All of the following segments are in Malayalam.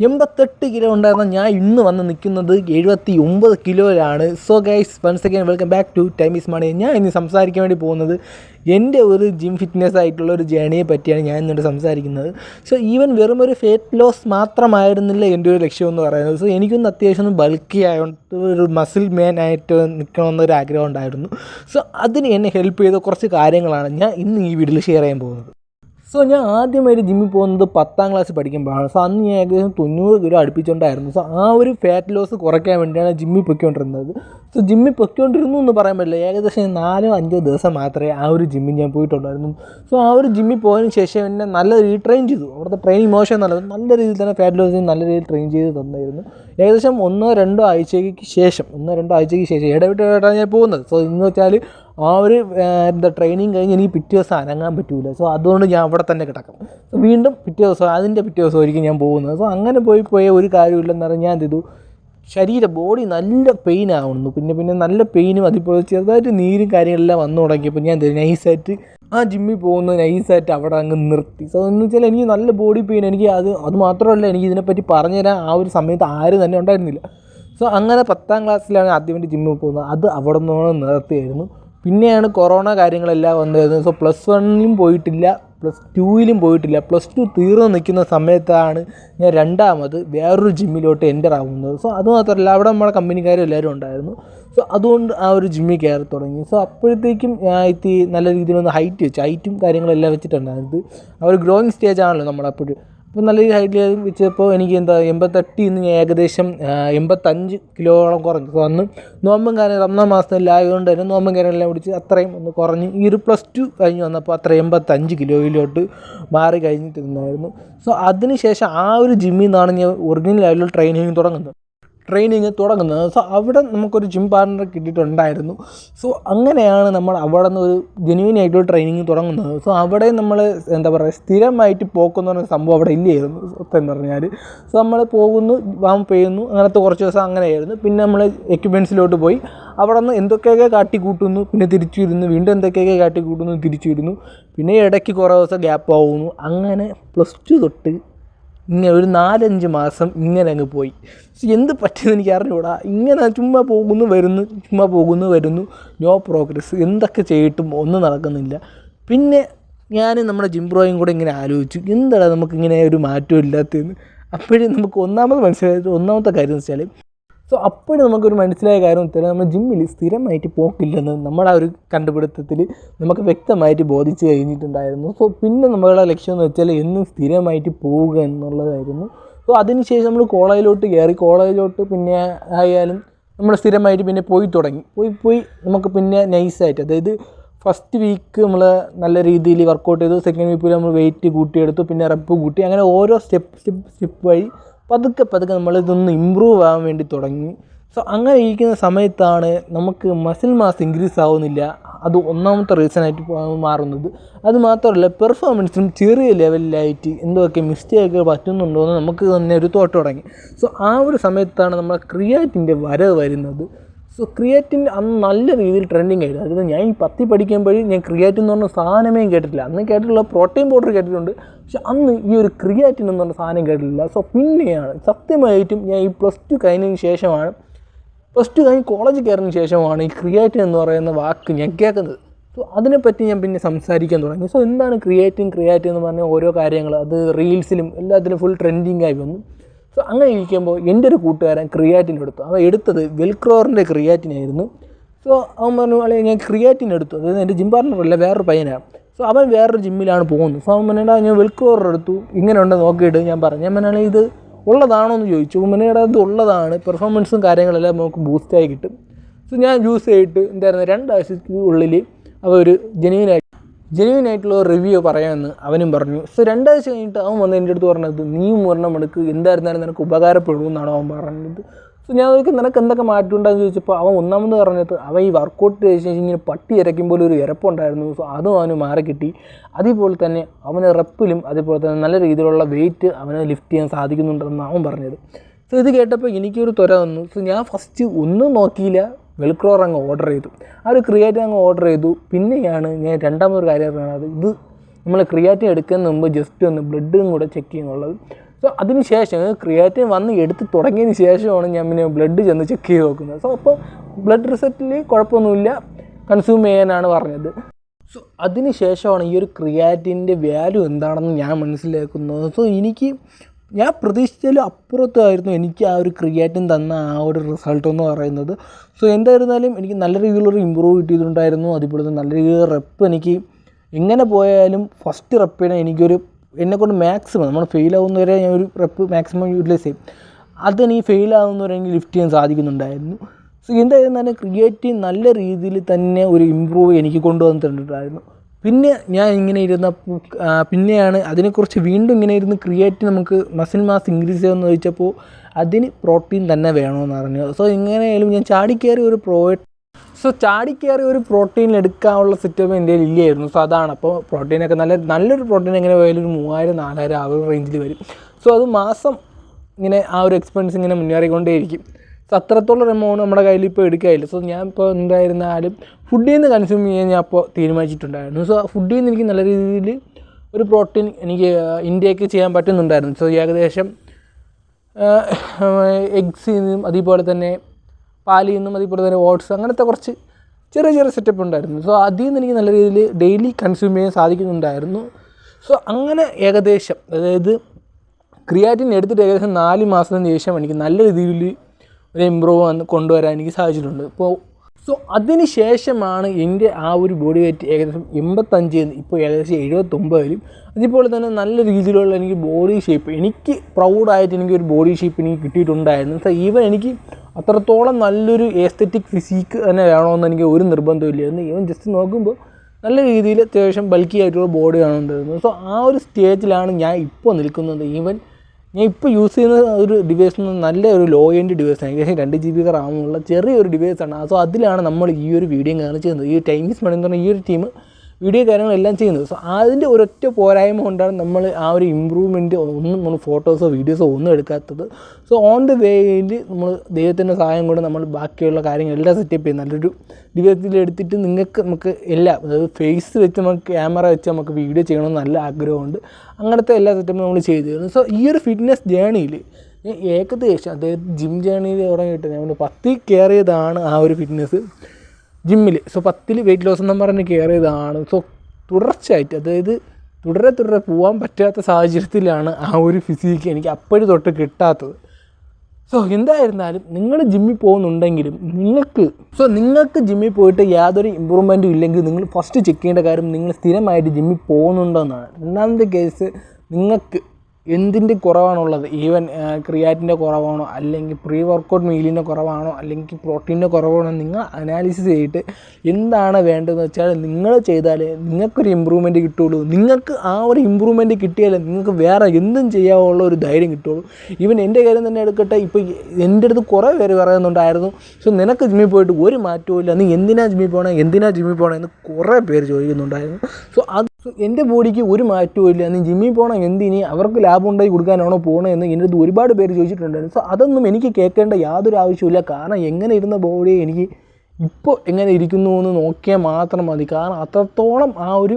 എൺപത്തെട്ട് കിലോ ഉണ്ടായിരുന്ന ഞാൻ ഇന്ന് വന്ന് നിൽക്കുന്നത് എഴുപത്തി ഒമ്പത് കിലോയിലാണ്. So guys one second welcome back to time is money ഞാൻ ഇന്ന് സംസാരിക്കാൻ വേണ്ടി പോകുന്നത് എന്റെ ഒരു ജിം ഫിറ്റ്നസ് ആയിട്ടുള്ള ഒരു ജേണിയെ പറ്റിയാണ് ഞാൻ ഇന്നിട്ട് സംസാരിക്കുന്നത്. സോ ഈവൻ വെറും ഒരു ഫേറ്റ് ലോസ് മാത്രമായിരുന്നില്ല എന്റെ ഒരു ലക്ഷ്യം എന്ന് പറയുന്നത്. സോ എനിക്കൊന്ന് അത്യാവശ്യം ഒന്ന് ബൾക്കി ആയതുകൊണ്ട് ഒരു മസിൽ മാൻ ആയിട്ട് നിൽക്കണമെന്നൊരു ആഗ്രഹം ഉണ്ടായിരുന്നു. സോ അതിന് എന്നെ ഹെൽപ്പ് ചെയ്ത കുറച്ച് കാര്യങ്ങളാണ് ഞാൻ ഇന്ന് ഈ വീഡിയോയിൽ ഷെയർ ചെയ്യാൻ പോകുന്നത്. സോ ഞാൻ ആദ്യമായിട്ട് ജിമ്മിൽ പോകുന്നത് പത്താം ക്ലാസ് പഠിക്കുമ്പോഴാണ്. സോ അന്ന് ഞാൻ ഏകദേശം തൊണ്ണൂറ് കിലോ അടുപ്പിച്ചുകൊണ്ടായിരുന്നു. സോ ആ ഒരു ഫാറ്റ് ലോസ് കുറയ്ക്കാൻ വേണ്ടിയാണ് ജിമ്മിൽ പൊയ്ക്കൊണ്ടിരുന്നത്. സോ ജിമ്മിൽ പൊയ്ക്കൊണ്ടിരുന്നു എന്ന് പറയാൻ പറ്റില്ല. ഏകദേശം നാലോ അഞ്ചോ ദിവസം മാത്രമേ ആ ഒരു ജിമ്മിൽ ഞാൻ പോയിട്ടുണ്ടായിരുന്നു. സോ ആ ഒരു ജിമ്മിൽ പോയതിന് ശേഷം എന്നെ നല്ല രീതിയിൽ ട്രെയിൻ ചെയ്തു. അവിടുത്തെ ട്രെയിനിങ് മോശം നല്ല നല്ല രീതിയിൽ തന്നെ ഫാറ്റ് ലോസ് നല്ല രീതിയിൽ ട്രെയിൻ ചെയ്ത് തന്നായിരുന്നു. ഏകദേശം ഒന്നോ രണ്ടോ ആഴ്ചയ്ക്ക് ശേഷം ഒന്നോ രണ്ടോ ആഴ്ചയ്ക്ക് ശേഷം ഇടവിട്ട് ഇടവിട്ടാണ് ഞാൻ പോകുന്നത്. സോ എന്ന് വെച്ചാൽ ആ ഒരു എന്താ ട്രെയിനിങ് കഴിഞ്ഞ് എനിക്ക് പിറ്റേ ദിവസം അനങ്ങാൻ പറ്റൂല. സോ അതുകൊണ്ട് ഞാൻ അവിടെ തന്നെ കിടക്കും. സോ വീണ്ടും പിറ്റേ ദിവസം അതിന്റെ പിറ്റേ ദിവസം ആയിരിക്കും ഞാൻ പോകുന്നത്. സോ അങ്ങനെ പോയി പോയ ഒരു കാര്യമില്ലെന്ന് പറഞ്ഞാൽ ഞാൻ എന്ത് ചെയ്തു ശരീര ബോഡി നല്ല പെയിൻ ആവുന്നു. പിന്നെ പിന്നെ നല്ല പെയിനും അതിപ്പോൾ ചെറുതായിട്ട് നീരും കാര്യങ്ങളെല്ലാം വന്നു തുടങ്ങിയപ്പോൾ ഞാൻ? നൈസായിട്ട് ആ ജിമ്മിൽ പോകുന്ന നൈസായിട്ട് അവിടെ അങ്ങ് നിർത്തി. സോ എന്ന് വെച്ചാൽ എനിക്ക് നല്ല ബോഡി പെയിൻ എനിക്ക് അത് അത് മാത്രമല്ല എനിക്ക് ഇതിനെപ്പറ്റി പറഞ്ഞുതരാൻ ആ ഒരു സമയത്ത് ആരും തന്നെ ഉണ്ടായിരുന്നില്ല. സോ അങ്ങനെ പത്താം ക്ലാസ്സിലാണ് ആദ്യമായിട്ട് ജിമ്മിൽ പോകുന്നത്. അത് അവിടെ നിന്നോളം നിർത്തിയായിരുന്നു. പിന്നെയാണ് കൊറോണ കാര്യങ്ങളെല്ലാം വന്നത്. സോ പ്ലസ് വണ്ണിലും പോയിട്ടില്ല പ്ലസ് ടുവിലും പോയിട്ടില്ല പ്ലസ് ടു തീർന്നു നിൽക്കുന്ന സമയത്താണ് ഞാൻ രണ്ടാമത് വേറൊരു ജിമ്മിലോട്ട് എന്റർ ആവുന്നത്. സോ അതുമാത്രമല്ല അവിടെ നമ്മുടെ കമ്പനിക്കാരും എല്ലാവരും ഉണ്ടായിരുന്നു. സോ അതുകൊണ്ട് ആ ഒരു ജിമ്മിൽ കയറി തുടങ്ങി. സോ അപ്പോഴത്തേക്കും ഞാൻ ഇത്തിരി നല്ല രീതിയിലൊന്ന് ഹൈറ്റ് വെച്ച്. ഹൈറ്റും കാര്യങ്ങളെല്ലാം വെച്ചിട്ടുണ്ടായിരുന്നത് ആ ഒരു ഗ്രോയിങ് സ്റ്റേജ് ആണല്ലോ നമ്മളപ്പോഴും. അപ്പോൾ നല്ല രീതിയിൽ ഹൈറ്റ് വെച്ചപ്പോൾ എനിക്ക് എന്താ എൺപത്തെട്ടിൽ നിന്ന് ഞാൻ ഏകദേശം എൺപത്തഞ്ച് കിലോയോളം കുറഞ്ഞു വന്ന്. നോമ്പും കാര്യം മാസത്തിൽ മാസത്തിലായതുകൊണ്ട് തന്നെ നോമ്പും കാര്യങ്ങളെല്ലാം പിടിച്ച് അത്രയും ഒന്ന് കുറഞ്ഞ് ഈ ഒരു പ്ലസ് ടു കഴിഞ്ഞ് വന്നപ്പോൾ അത്ര എൺപത്തഞ്ച് കിലോയിലോട്ട് മാറി കഴിഞ്ഞിട്ടുണ്ടായിരുന്നു സോ അതിനുശേഷം ആ ഒരു ജിമ്മിൽ നിന്നാണ് ഞാൻ ഒറിജിനൽ ലെവലിൽ ട്രെയിനിങ് തുടങ്ങുന്നത്. ട്രെയിനിങ് തുടങ്ങുന്നത്. സോ അവിടെ നമുക്കൊരു ജിം പാർട്ണർ കിട്ടിയിട്ടുണ്ടായിരുന്നു. സോ അങ്ങനെയാണ് നമ്മൾ അവിടെ നിന്ന് ഒരു ജെന്യൂൻ ആയിട്ടുള്ള ട്രെയിനിങ് തുടങ്ങുന്നത്. സോ അവിടെ നമ്മൾ എന്താ പറയുക സ്ഥിരമായിട്ട് പോക്കെന്ന് പറഞ്ഞ സംഭവം അവിടെ ഇല്ലായിരുന്നു സത്യം പറഞ്ഞാൽ സോ നമ്മൾ പോകുന്നു വാം ചെയ്യുന്നു അങ്ങനത്തെ കുറച്ച് ദിവസം അങ്ങനെയായിരുന്നു. പിന്നെ നമ്മൾ എക്യുപ്മെൻസിലോട്ട് പോയി. അവിടെ നിന്ന് എന്തൊക്കെയൊക്കെ കാട്ടിക്കൂട്ടുന്നു പിന്നെ തിരിച്ചു വരുന്നു വീണ്ടും എന്തൊക്കെയൊക്കെ കാട്ടിക്കൂട്ടുന്നു തിരിച്ചു വരുന്നു പിന്നെ ഇടയ്ക്ക് കുറേ ദിവസം ഗ്യാപ്പ് ആവുന്നു. അങ്ങനെ പ്ലസ് ടു തൊട്ട് ഇങ്ങനെ ഒരു നാലഞ്ച് മാസം ഇങ്ങനെ അങ്ങ് പോയി. എന്ത് പറ്റിയെന്ന് എനിക്ക് അറിഞ്ഞുകൂടാ ഇങ്ങനെ ചുമ്മാ പോകുന്നു വരുന്നു ചുമ്മാ പോകുന്നു വരുന്നു. നോ പ്രോഗ്രസ് എന്തൊക്കെ ചെയ്തിട്ടും ഒന്നും നടക്കുന്നില്ല. പിന്നെ ഞാൻ നമ്മുടെ ജിംബ്രോയും കൂടെ ഇങ്ങനെ ആലോചിച്ചു. എന്താണ് നമുക്കിങ്ങനെ ഒരു മാറ്റം ഇല്ലാത്തതെന്ന്. അപ്പോഴും നമുക്ക് ഒന്നാമത് മനസ്സിലായത് ഒന്നാമത്തെ കാര്യം എന്ന് വെച്ചാൽ സോ അപ്പോഴും നമുക്കൊരു മനസ്സിലായ കാര്യം വെച്ചാൽ നമ്മൾ ജിമ്മിൽ സ്ഥിരമായിട്ട് പോക്കില്ലെന്ന് നമ്മുടെ ആ ഒരു കണ്ടുപിടുത്തത്തിൽ നമുക്ക് വ്യക്തമായിട്ട് ബോധിച്ച് കഴിഞ്ഞിട്ടുണ്ടായിരുന്നു. സോ പിന്നെ നമ്മളുടെ ലക്ഷ്യം എന്ന് വെച്ചാൽ എന്നും സ്ഥിരമായിട്ട് പോവുക എന്നുള്ളതായിരുന്നു. സോ അതിനുശേഷം നമ്മൾ കോളേജിലോട്ട് കയറി കോളേജിലോട്ട് പിന്നെ ആയാലും നമ്മൾ സ്ഥിരമായിട്ട് പിന്നെ പോയി തുടങ്ങി. പോയി പോയി നമുക്ക് പിന്നെ നൈസായിട്ട് അതായത് ഫസ്റ്റ് വീക്ക് നമ്മൾ നല്ല രീതിയിൽ വർക്കൗട്ട് ചെയ്തു സെക്കൻഡ് വീക്കിൽ നമ്മൾ വെയിറ്റ് കൂട്ടിയെടുത്തു പിന്നെ റെപ്പ് കൂട്ടി അങ്ങനെ ഓരോ സ്റ്റെപ്പ് സ്റ്റെപ്പ് സ്റ്റെപ്പ് വഴി പതുക്കെ പതുക്കെ നമ്മൾ ഇതൊന്ന് ഇമ്പ്രൂവ് ആകാൻ വേണ്ടി തുടങ്ങി. സോ അങ്ങനെ ഇരിക്കുന്ന സമയത്താണ് നമുക്ക് മസിൽ മാസ് ഇൻക്രീസ് ആവുന്നില്ല. അത് ഒന്നാമത്തെ റീസൺ ആയിട്ട് മാറുന്നത്. അത് മാത്രമല്ല പെർഫോമൻസും ചെറിയ ലെവലിലായിട്ട് എന്തൊക്കെ മിസ്റ്റേക്ക് പറ്റുന്നുണ്ടോ എന്ന് നമുക്ക് തന്നെ ഒരു തോട്ട് തുടങ്ങി. സോ ആ ഒരു സമയത്താണ് നമ്മൾ ക്രിയാറ്റിന്റെ വരവ് വരുന്നത്. സോ ക്രിയേറ്റിൻ അന്ന് നല്ല രീതിയിൽ ട്രെൻഡിങ് ആയിരുന്നു. അതായത് ഞാൻ ഈ പത്തി പഠിക്കുമ്പോഴേ ഞാൻ ക്രിയേറ്റിൻ എന്ന് പറഞ്ഞ സാധനമേ കേട്ടിട്ടില്ല. അന്ന് കേട്ടിട്ടുള്ള പ്രോട്ടീൻ പൗഡർ കേട്ടിട്ടുണ്ട്. പക്ഷെ അന്ന് ഈ ഒരു ക്രിയേറ്റിൻ എന്ന് പറഞ്ഞ സാധനം കേട്ടിട്ടില്ല. സോ പിന്നെയാണ് സത്യമായിട്ടും ഞാൻ ഈ പ്ലസ് ടു കഴിഞ്ഞതിന് ശേഷമാണ് പ്ലസ് ടു കഴിഞ്ഞ് കോളേജിൽ കയറിയതിന് ശേഷമാണ് ഈ ക്രിയേറ്റിൻ എന്ന് പറയുന്ന വാക്ക് ഞാൻ കേൾക്കുന്നത്. സോ അതിനെപ്പറ്റി ഞാൻ പിന്നെ സംസാരിക്കാൻ തുടങ്ങി. സോ എന്താണ് ക്രിയേറ്റിൻ ക്രിയേറ്റീവ് എന്ന് പറഞ്ഞ ഓരോ കാര്യങ്ങൾ. അത് റീൽസിലും എല്ലാത്തിലും ഫുൾ ട്രെൻഡിങ് ആയി വന്നു. സോ അങ്ങനെ ഇരിക്കുമ്പോൾ എന്റെ ഒരു കൂട്ടുകാരൻ ക്രിയാറ്റിൻ എടുത്തു. അവൻ എടുത്തത് വെൽക്രോറിന്റെ ക്രിയാറ്റിൻ ആയിരുന്നു. സോ അവൻ പറഞ്ഞു അല്ലെ ഞാൻ ക്രിയാറ്റിൻ എടുത്തു. അതായത് എന്റെ ജിം പാർട്ണറല്ല വേറൊരു പയ്യനാണ് സോ അവൻ വേറൊരു ജിമ്മിലാണ് പോകുന്നത്. സോ അവൻ പറഞ്ഞാൽ ഞാൻ വെൽക്രോർ എടുത്തു. ഇങ്ങനെ ഉണ്ട് നോക്കിയിട്ട് ഞാൻ പറഞ്ഞു ഞാൻ പറഞ്ഞാൽ ഇത് ഉള്ളതാണോ എന്ന് ചോദിച്ചു. ഉമ്മനയുടെ അത് ഉള്ളതാണ്. പെർഫോമൻസും കാര്യങ്ങളെല്ലാം നമുക്ക് ബൂസ്റ്റായി കിട്ടും. സോ ഞാൻ യൂസ് ചെയ്തിട്ട് എന്തായിരുന്നു രണ്ടാഴ്ചയ്ക്ക് ഉള്ളിൽ അവർ ഒരു ജെന്യൂൻ ആയിട്ടുള്ള റിവ്യൂ പറയാമെന്ന് അവനും പറഞ്ഞു. സോ രണ്ടാഴ്ച കഴിഞ്ഞിട്ട് അവൻ വന്ന് എന്റെ അടുത്ത് പറഞ്ഞത് നീയും ഒരെണ്ണം എടുക്ക് എന്തായിരുന്നാലും നിനക്ക് ഉപകാരപ്പെടും എന്നാണ് അവൻ പറഞ്ഞത്. സോ ഞാൻ നോക്കി നിനക്ക് എന്തൊക്കെ മാറ്റം ഉണ്ടാകുന്ന ചോദിച്ചപ്പോൾ അവൻ ഒന്നാമത് പറഞ്ഞത് അവൻ ഈ വർക്കൗട്ട് ചെയ്ത ശേഷം ഇങ്ങനെ പട്ടി ഇരയ്ക്കുമ്പോൾ ഒരു ഇരപ്പുണ്ടായിരുന്നു സോ അതും അവന് മാറി കിട്ടി അതേപോലെ തന്നെ അവന് റെപ്പിലും അതേപോലെ തന്നെ നല്ല രീതിയിലുള്ള വെയിറ്റ് അവന് ലിഫ്റ്റ് ചെയ്യാൻ സാധിക്കുന്നുണ്ടെന്ന് അവൻ പറഞ്ഞത്. സോ ഇത് കേട്ടപ്പോൾ എനിക്കൊരു ത്വര വന്നു. സോ ഞാൻ ഫസ്റ്റ് ഒന്നും നോക്കിയില്ല. വെൽക്രോർ അങ്ങ് ഓർഡർ ചെയ്തു. ആ ഒരു ക്രിയേറ്റീവ് അങ്ങ് ഓർഡർ ചെയ്തു. പിന്നെയാണ് ഞാൻ രണ്ടാമതൊരു കാര്യം പറയുന്നത് ഇത് നമ്മൾ ക്രിയേറ്റീവ് എടുക്കുന്നതിന് മുമ്പ് ജസ്റ്റ് ഒന്ന് ബ്ലഡും കൂടെ ചെക്ക് ചെയ്യുന്നുള്ളത്. സോ അതിന് ശേഷം ക്രിയേറ്റീവ് വന്ന് എടുത്ത് തുടങ്ങിയതിന് ശേഷമാണ് ഞാൻ പിന്നെ ബ്ലഡ് ചെന്ന് ചെക്ക് ചെയ്ത് നോക്കുന്നത്. സോ അപ്പോൾ ബ്ലഡ് റിസൾട്ടിൽ കുഴപ്പമൊന്നുമില്ല. കൺസ്യൂം ചെയ്യാനാണ് പറഞ്ഞത്. സോ അതിന് ശേഷമാണ് ഈ ഒരു ക്രിയാറ്റിന്റെ വാല്യൂ എന്താണെന്ന് ഞാൻ മനസ്സിലാക്കുന്നത്. സോ എനിക്ക് ഞാൻ പ്രതീക്ഷിച്ചതിലും അപ്പുറത്തായിരുന്നു എനിക്ക് ആ ഒരു ക്രിയാറ്റിൻ തന്ന ആ ഒരു റിസൾട്ട് എന്ന് പറയുന്നത്. സോ എന്തായിരുന്നാലും എനിക്ക് നല്ല രീതിയിലൊരു ഇമ്പ്രൂവ് കിട്ടിയിട്ടുണ്ടായിരുന്നു. അതുപോലെ തന്നെ നല്ല രീതിയിൽ റെപ്പ് എനിക്ക് എങ്ങനെ പോയാലും ഫസ്റ്റ് റെപ്പിനെ എനിക്കൊരു എന്നെക്കൊണ്ട് മാക്സിമം നമ്മൾ ഫെയിൽ ആവുന്നവരെ ഞാൻ ഒരു റെപ്പ് മാക്സിമം യൂട്ടിലൈസ് ചെയ്യും. അതെനിക്ക് ഫെയിൽ ആവുന്നവരെ എനിക്ക് ലിഫ്റ്റ് ചെയ്യാൻ സാധിക്കുന്നുണ്ടായിരുന്നു. സോ എന്തായിരുന്നാലും ക്രിയേറ്റീവ് നല്ല രീതിയിൽ തന്നെ ഒരു ഇമ്പ്രൂവ് എനിക്ക് കൊണ്ടുവന്നിട്ടുണ്ടായിരുന്നു. പിന്നെ ഞാൻ ഇങ്ങനെ ഇരുന്ന പിന്നെയാണ് അതിനെക്കുറിച്ച് വീണ്ടും ഇങ്ങനെ ഇരുന്ന് ക്രിയേറ്റ് നമുക്ക് മസിൽ മാസ് ഇൻക്രീസ് ചെയ്യുമെന്ന് ചോദിച്ചപ്പോൾ അതിന് പ്രോട്ടീൻ തന്നെ വേണമെന്ന് പറഞ്ഞു സോ എങ്ങനെയായാലും ഞാൻ ചാടിക്കയറി ഒരു പ്രോ സോ ചാടിക്കയറി ഒരു പ്രോട്ടീൻ എടുക്കാനുള്ള സെറ്റപ്പ് എന്റെ ഇല്ലായിരുന്നു. സോ അതാണ്. അപ്പോൾ പ്രോട്ടീനൊക്കെ നല്ല നല്ലൊരു പ്രോട്ടീൻ എങ്ങനെ പോയാലും ഒരു മൂവായിരം നാലായിരം ആ ഒരു റേഞ്ചിൽ വരും. സോ അത് മാസം ഇങ്ങനെ ആ ഒരു എക്സ്പെൻസ് ഇങ്ങനെ മുന്നേറിക്കൊണ്ടേയിരിക്കും. സോ അത്രത്തോളം എമൗണ്ട് നമ്മുടെ കയ്യിൽ ഇപ്പോൾ എടുക്കുകയില്ല സോ ഞാൻ ഇപ്പോൾ എന്തായിരുന്നാലും ഫുഡിൽ നിന്ന് കൺസ്യൂം ചെയ്യാൻ ഞാൻ അപ്പോൾ തീരുമാനിച്ചിട്ടുണ്ടായിരുന്നു. സോ ഫുഡിൽ നിന്ന് എനിക്ക് നല്ല രീതിയിൽ ഒരു പ്രോട്ടീൻ എനിക്ക് ഇന്ത്യയ്ക്ക് ചെയ്യാൻ പറ്റുന്നുണ്ടായിരുന്നു. സോ ഏകദേശം എഗ്സിൽ നിന്നും അതുപോലെ തന്നെ പാലിൽ നിന്നും അതുപോലെ തന്നെ ഓട്സ് അങ്ങനത്തെ കുറച്ച് ചെറിയ ചെറിയ സെറ്റപ്പ് ഉണ്ടായിരുന്നു. സോ അതിൽ നിന്ന് എനിക്ക് നല്ല രീതിയിൽ ഡെയിലി കൺസ്യൂം ചെയ്യാൻ സാധിക്കുന്നുണ്ടായിരുന്നു. സോ അങ്ങനെ ഏകദേശം അതായത് ക്രിയാറ്റിൻ എടുത്തിട്ട് ഏകദേശം നാല് മാസത്തിന് ശേഷം എനിക്ക് നല്ല രീതിയിൽ ഒരു ഇമ്പ്രൂവ് വന്ന് കൊണ്ടുവരാൻ എനിക്ക് സാധിച്ചിട്ടുണ്ട്. ഇപ്പോൾ സോ അതിന് ശേഷമാണ് എന്റെ ആ ഒരു ബോഡി വെയിറ്റ് ഏകദേശം എൺപത്തഞ്ച് ഇപ്പോൾ ഏകദേശം എഴുപത്തൊമ്പതിലും. അതുപോലെ തന്നെ നല്ല രീതിയിലുള്ള എനിക്ക് ബോഡി ഷേപ്പ് എനിക്ക് പ്രൗഡായിട്ട് എനിക്ക് ഒരു ബോഡി ഷേപ്പ് എനിക്ക് കിട്ടിയിട്ടുണ്ടായിരുന്നു. സോ ഈവൻ എനിക്ക് അത്രത്തോളം നല്ലൊരു എസ്തറ്റിക് ഫിസിക്ക് തന്നെ വേണമെന്ന് എനിക്ക് ഒരു നിർബന്ധമില്ലായിരുന്നു ഈവൻ ജസ്റ്റ് നോക്കുമ്പോൾ നല്ല രീതിയിൽ അത്യാവശ്യം ബൾക്കി ആയിട്ടുള്ള ബോഡി കാണുന്നുണ്ടായിരുന്നു സോ ആ ഒരു സ്റ്റേജിലാണ് ഞാൻ ഇപ്പോൾ നിൽക്കുന്നത്. ഈവൻ ഞാൻ ഇപ്പോൾ യൂസ് ചെയ്യുന്ന ഒരു ഡിവൈസ് നല്ല ഒരു ലോ എൻഡ് ഡിവൈസാണ് ഏകദേശം രണ്ട് ജി ബി റാമുള്ള ചെറിയൊരു ഡിവൈസാണ് സോ അതിലാണ് നമ്മൾ ഈ ഒരു വീഡിയോ കാണിച്ചു ചെയ്യുന്നത് ഈ ടൈമിസ് മണി എന്ന് പറഞ്ഞാൽ ഈ ഒരു ടീം വീഡിയോ കാര്യങ്ങളെല്ലാം ചെയ്യുന്നത്. സോ അതിന്റെ ഒരൊറ്റ പോരായ്മ കൊണ്ടാണ് നമ്മൾ ആ ഒരു ഇമ്പ്രൂവ്മെന്റ് ഒന്നും നമ്മൾ ഫോട്ടോസോ വീഡിയോസോ ഒന്നും എടുക്കാത്തത്. സോ ഓൺ ദി വേയിൽ നമ്മൾ ദൈവത്തിന്റെ സഹായം കൊണ്ട് നമ്മൾ ബാക്കിയുള്ള കാര്യങ്ങളെല്ലാം സെറ്റപ്പ് ചെയ്യും നല്ലൊരു ദിവസത്തിൽ എടുത്തിട്ട് നിങ്ങൾക്ക് നമുക്ക് എല്ലാം അതായത് ഫേസ് വെച്ച് നമുക്ക് ക്യാമറ വെച്ച് നമുക്ക് വീഡിയോ ചെയ്യണമെന്ന് നല്ല ആഗ്രഹമുണ്ട്. അങ്ങനത്തെ എല്ലാ സെറ്റപ്പും നമ്മൾ ചെയ്തു തരുന്നു. സോ ഈ ഒരു ഫിറ്റ്നസ് ജേണിയിൽ ഏകദേശം അതായത് ജിം ജേണിയിൽ തുടങ്ങിയിട്ട് നമ്മൾ പത്തി കയറിയതാണ് ആ ഒരു ഫിറ്റ്നസ് ജിമ്മിൽ സോ പത്തിൽ വെയിറ്റ് ലോസ് എന്നും പറഞ്ഞ് കയറിയതാണ് സോ തുടർച്ചയായിട്ട് അതായത് തുടരെ തുടരെ പോകാൻ പറ്റാത്ത സാഹചര്യത്തിലാണ് ആ ഒരു ഫിസിക്ക് എനിക്ക് അപ്പോഴും തൊട്ട് കിട്ടാത്തത്. സോ എന്തായിരുന്നാലും നിങ്ങൾ ജിമ്മിൽ പോകുന്നുണ്ടെങ്കിലും നിങ്ങൾക്ക് സോ നിങ്ങൾക്ക് ജിമ്മിൽ പോയിട്ട് യാതൊരു ഇമ്പ്രൂവ്മെന്റും ഇല്ലെങ്കിൽ നിങ്ങൾ ഫസ്റ്റ് ചെക്ക് ചെയ്യേണ്ട കാര്യം നിങ്ങൾ സ്ഥിരമായിട്ട് ജിമ്മിൽ പോകുന്നുണ്ടോ എന്നാണ് രണ്ടാമത്തെ കേസ് നിങ്ങൾക്ക് എന്തിന്റെ കുറവാണുള്ളത്? ഈവൻ ക്രിയാറ്റിന്റെ കുറവാണോ? അല്ലെങ്കിൽ പ്രീ വർക്കൗട്ട് മീലിന്റെ കുറവാണോ? അല്ലെങ്കിൽ പ്രോട്ടീന്റെ കുറവാണോ? നിങ്ങൾ അനാലിസിസ് ചെയ്തിട്ട് എന്താണ് വേണ്ടതെന്ന് വെച്ചാൽ നിങ്ങൾ ചെയ്താലേ നിങ്ങൾക്കൊരു ഇമ്പ്രൂവ്മെന്റ് കിട്ടുള്ളൂ നിങ്ങൾക്ക് ആ ഒരു ഇമ്പ്രൂവ്മെന്റ് കിട്ടിയാലേ നിങ്ങൾക്ക് വേറെ എന്തും ചെയ്യാവുള്ള ഒരു ധൈര്യം കിട്ടുള്ളൂ ഈവൻ എന്റെ കാര്യം തന്നെ എടുക്കട്ടെ ഇപ്പോൾ എന്റെ അടുത്ത് കുറേ പേര് പറയുന്നുണ്ടായിരുന്നു സോ നിനക്ക് ജിമ്മിൽ പോയിട്ട് ഒരു മാറ്റവും ഇല്ല. നീ എന്തിനാ ജിമ്മിൽ പോകണേ എന്തിനാ ജിമ്മിൽ പോകണേ എന്ന് കുറേ പേര് ചോദിക്കുന്നുണ്ടായിരുന്നു. സോ അത് എന്റെ ബോഡിക്ക് ഒരു മാറ്റവും ഇല്ല. നീ ജിമ്മിൽ പോകണം എന്തിനീ? അവർക്ക് ലാഭം ഉണ്ടായി കൊടുക്കാനാണോ പോകണമെന്ന് എന്റെ അടുത്ത് ഒരുപാട് പേര് ചോദിച്ചിട്ടുണ്ടായിരുന്നു. സോ അതൊന്നും എനിക്ക് കേൾക്കേണ്ട യാതൊരു ആവശ്യമില്ല കാരണം എങ്ങനെ ഇരുന്ന ബോഡി എനിക്ക് ഇപ്പോൾ എങ്ങനെ ഇരിക്കുന്നു എന്ന് നോക്കിയാൽ മാത്രം മതി. കാരണം അത്രത്തോളം ആ ഒരു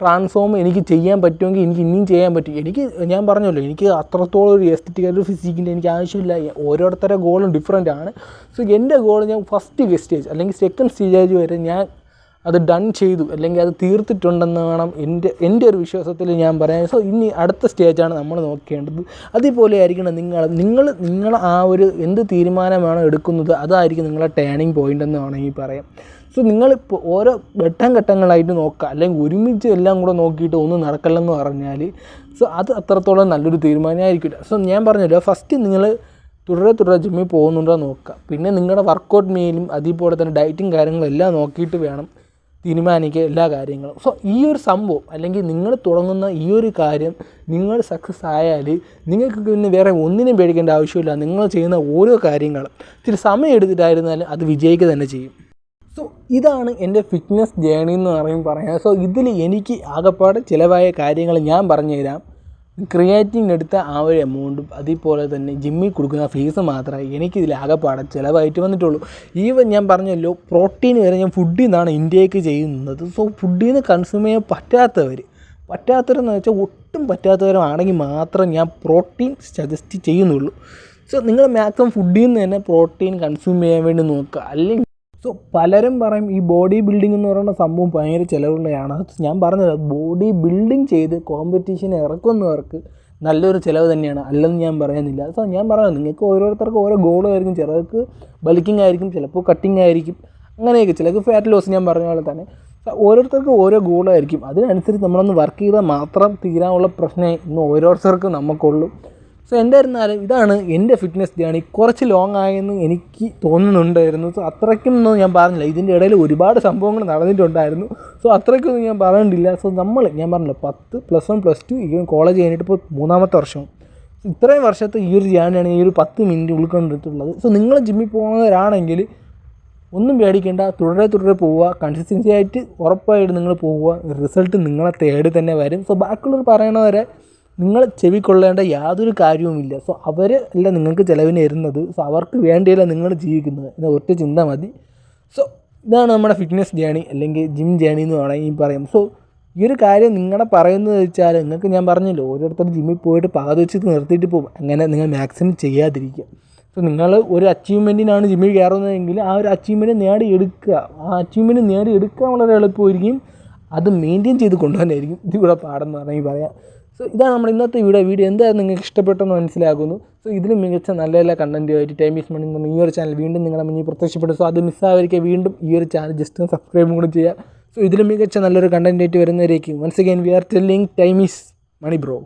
ട്രാൻസ്ഫോം എനിക്ക് ചെയ്യാൻ പറ്റുമെങ്കിൽ എനിക്ക് ഇനിയും ചെയ്യാൻ പറ്റും. എനിക്ക് ഞാൻ പറഞ്ഞല്ലോ എനിക്ക് അത്രത്തോളം ഒരു എസ്തറ്റിക് ഫിസിക്കിന്റെ എനിക്ക് ആവശ്യമില്ല. ഓരോരുത്തരുടെ ഗോളും ഡിഫറെന്റ് ആണ്. സോ എന്റെ ഗോൾ ഞാൻ ഫസ്റ്റ് സ്റ്റേജ് അല്ലെങ്കിൽ സെക്കൻഡ് സ്റ്റേജ് വരെ ഞാൻ അത് ഡൺ ചെയ്തു. അല്ലെങ്കിൽ അത് തീർത്തിട്ടുണ്ടെന്ന് വേണം എന്റെ എന്റെ ഒരു വിശ്വാസത്തിൽ ഞാൻ പറയാൻ. സോ ഇനി അടുത്ത സ്റ്റേജാണ് നമ്മൾ നോക്കേണ്ടത്. അതേപോലെ ആയിരിക്കണം നിങ്ങൾ നിങ്ങൾ നിങ്ങൾ ആ ഒരു എന്ത് തീരുമാനമാണ് എടുക്കുന്നത് അതായിരിക്കും നിങ്ങളെ ടേണിംഗ് പോയിന്റ് എന്ന് വേണമെങ്കിൽ പറയാം. സോ നിങ്ങളിപ്പോൾ ഓരോ ഘട്ടം ഘട്ടങ്ങളായിട്ട് നോക്കുക. അല്ലെങ്കിൽ ഒരുമിച്ച് എല്ലാം കൂടെ നോക്കിയിട്ട് ഒന്നും നടക്കില്ലെന്ന് പറഞ്ഞാൽ സോ അത് അത്രത്തോളം നല്ലൊരു തീരുമാനമായിരിക്കില്ല. സോ ഞാൻ പറഞ്ഞല്ലോ ഫസ്റ്റ് നിങ്ങൾ തുടരെ തുടരെ ജിമ്മിൽ പോകുന്നുണ്ടോ നോക്കുക. പിന്നെ നിങ്ങളുടെ വർക്കൗട്ട് മീലും അതേപോലെ തന്നെ ഡയറ്റും കാര്യങ്ങളും എല്ലാം നോക്കിയിട്ട് വേണം. തീരുമാനിക്കുക എല്ലാ കാര്യങ്ങളും. സോ ഈ ഒരു സംഭവം അല്ലെങ്കിൽ നിങ്ങൾ തുടങ്ങുന്ന ഈ ഒരു കാര്യം നിങ്ങൾ സക്സസ് ആയാൽ നിങ്ങൾക്ക് പിന്നെ വേറെ ഒന്നിനും പേടിക്കേണ്ട ആവശ്യമില്ല. നിങ്ങൾ ചെയ്യുന്ന ഓരോ കാര്യങ്ങളും ഇത്തിരി സമയം എടുത്തിട്ടായിരുന്നാലും അത് വിജയിക്കുക തന്നെ ചെയ്യും. സോ ഇതാണ് എന്റെ ഫിറ്റ്നസ് ജേണി എന്ന് പറയുമ്പോൾ പറയാം. സോ ഇതിൽ എനിക്ക് ആകെപ്പാട് ചിലവായ കാര്യങ്ങൾ ഞാൻ പറഞ്ഞുതരാം. ക്രിയേറ്റിംഗ് എടുത്ത ആ ഒരു എമൗണ്ടും അതേപോലെ തന്നെ ജിമ്മിൽ കൊടുക്കുന്ന ഫീസ് മാത്രമേ എനിക്കിതിൽ ആകെപ്പാടെ ചിലവായിട്ട് വന്നിട്ടുള്ളൂ. ഈവൻ ഞാൻ പറഞ്ഞല്ലോ പ്രോട്ടീൻ വരെ ഞാൻ ഫുഡിൽ നിന്നാണ് ഇന്ത്യയ്ക്ക് ചെയ്യുന്നത്. സോ ഫുഡിൽ നിന്ന് കൺസ്യൂം ചെയ്യാൻ പറ്റാത്തവർ പറ്റാത്തവരെന്ന് വെച്ചാൽ ഒട്ടും പറ്റാത്തവരാണെങ്കിൽ മാത്രം ഞാൻ പ്രോട്ടീൻ സജസ്റ്റ് ചെയ്യുന്നുള്ളൂ. സോ നിങ്ങൾ മാക്സിമം ഫുഡിൽ നിന്ന് തന്നെ പ്രോട്ടീൻ കൺസ്യൂം ചെയ്യാൻ വേണ്ടി നോക്കുക. അല്ലെങ്കിൽ സോ പലരും പറയും ഈ ബോഡി ബിൽഡിംഗ് എന്ന് പറയുന്ന സംഭവം ഭയങ്കര ചിലവുള്ളതാണ് ഞാൻ പറഞ്ഞത് ബോഡി ബിൽഡിംഗ് ചെയ്ത് കോമ്പറ്റീഷൻ ഇറക്കുന്നവർക്ക് നല്ലൊരു ചിലവ് തന്നെയാണ്. അല്ലെന്ന് ഞാൻ പറയുന്നില്ല. സോ ഞാൻ പറയുന്നത് നിങ്ങൾക്ക് ഓരോരുത്തർക്കും ഓരോ ഗോളായിരിക്കും ചിലർക്ക് ബൾക്കിംഗ് ആയിരിക്കും ചിലപ്പോൾ കട്ടിങ് ആയിരിക്കും. അങ്ങനെയൊക്കെ ചിലർക്ക് ഫാറ്റ് ലോസ് ഞാൻ പറഞ്ഞ പോലെ തന്നെ. ഓരോരുത്തർക്കും ഓരോ ഗോളായിരിക്കും അതിനനുസരിച്ച് നമ്മളൊന്ന് വർക്ക് ചെയ്താൽ മാത്രം തീരാനുള്ള പ്രശ്നമേ ഇന്ന് ഓരോരുത്തർക്കും നമുക്കുള്ളൂ. സോ എന്തായിരുന്നാലും ഇതാണ് എന്റെ ഫിറ്റ്നസ് ജേണി കുറച്ച് ലോങ് ആയെന്ന് എനിക്ക് തോന്നുന്നുണ്ടായിരുന്നു. സോ അത്രയ്ക്കൊന്നും ഞാൻ പറഞ്ഞില്ല. ഇതിന്റെ ഇടയിൽ ഒരുപാട് സംഭവങ്ങൾ നടന്നിട്ടുണ്ടായിരുന്നു. സോ അത്രയ്ക്കൊന്നും ഞാൻ പറഞ്ഞിട്ടില്ല. സോ നമ്മൾ ഞാൻ പറഞ്ഞില്ല പത്ത് plus one plus two even college കഴിഞ്ഞിട്ട് ഇപ്പോൾ മൂന്നാമത്തെ വർഷം. ഇത്രയും വർഷത്തെ ഈ ഒരു ജേണിയാണ് ഈ ഒരു പത്ത് മിനിറ്റ് ഉൾക്കൊണ്ടിട്ടുള്ളത് സോ നിങ്ങൾ ജിമ്മിൽ പോകുന്നവരാണെങ്കിൽ ഒന്നും പേടിക്കേണ്ട. തുടരെ തുടരെ പോവുക. കൺസിസ്റ്റൻസി ആയിട്ട് ഉറപ്പായിട്ട് നിങ്ങൾ പോവുക. റിസൾട്ട് നിങ്ങളെ തേടി തന്നെ വരും. സോ ബാക്കിയുള്ളവർ പറയണവരെ നിങ്ങൾ ചെവിക്കൊള്ളേണ്ട യാതൊരു കാര്യവുമില്ല. സോ അവരല്ല നിങ്ങൾക്ക് ചിലവിന് വരുന്നത് സോ അവർക്ക് വേണ്ടിയല്ല നിങ്ങൾ ജീവിക്കുന്നത്. എന്ന ഒറ്റ ചിന്ത മതി. സോ ഇതാണ് നമ്മുടെ ഫിറ്റ്നസ് ജേണി അല്ലെങ്കിൽ ജിം ജേണി എന്ന് വേണമെങ്കിൽ പറയാം. സോ ഈ ഒരു കാര്യം നിങ്ങളുടെ പറയുന്നത് വെച്ചാൽ നിങ്ങൾക്ക് ഞാൻ പറഞ്ഞല്ലോ ഓരോരുത്തർ ജിമ്മിൽ പോയിട്ട് പാത വെച്ച് നിർത്തിയിട്ട് പോകും. അങ്ങനെ നിങ്ങൾ മാക്സിമം ചെയ്യാതിരിക്കുക. സോ നിങ്ങൾ ഒരു അച്ചീവ്മെന്റിനാണ് ജിമ്മിൽ കയറുന്നതെങ്കിൽ ആ ഒരു അച്ചീവ്മെന്റ് നേടിയെടുക്കുക. ആ അച്ചീവ്മെന്റ് നേടിയെടുക്കാൻ വളരെ എളുപ്പമായിരിക്കും. അത് മെയിന്റെയിൻ ചെയ്ത് കൊണ്ടുപോകാനായിരിക്കും ഇതിവിടെ പാടെന്ന് പറഞ്ഞാൽ പറയാം. സോ ഇതാണ് നമ്മുടെ ഇന്നത്തെ വീഡിയോ വീഡിയോ എന്തായാലും നിങ്ങൾക്ക് ഇഷ്ടപ്പെട്ടെന്ന് മനസ്സിലാകുന്നു. സോ ഇതിലും മികച്ച നല്ല നല്ല കണ്ടന്റുമായിട്ട് ടൈം ഈസ് മണി ഈ ഒരു ചാനൽ വീണ്ടും നിങ്ങളുടെ മുന്നിൽ പ്രത്യക്ഷപ്പെടും. സോ അത് മിസ്സാവാതിരിക്കുക വീണ്ടും ഈ ഒരു ചാനൽ ജസ്റ്റ് സബ്സ്ക്രൈബും കൂടി ചെയ്യുക. സോ ഇതിലും മികച്ച നല്ലൊരു കണ്ടന്റായിട്ട് വരുന്നവരേക്കും once again we are telling time is money bro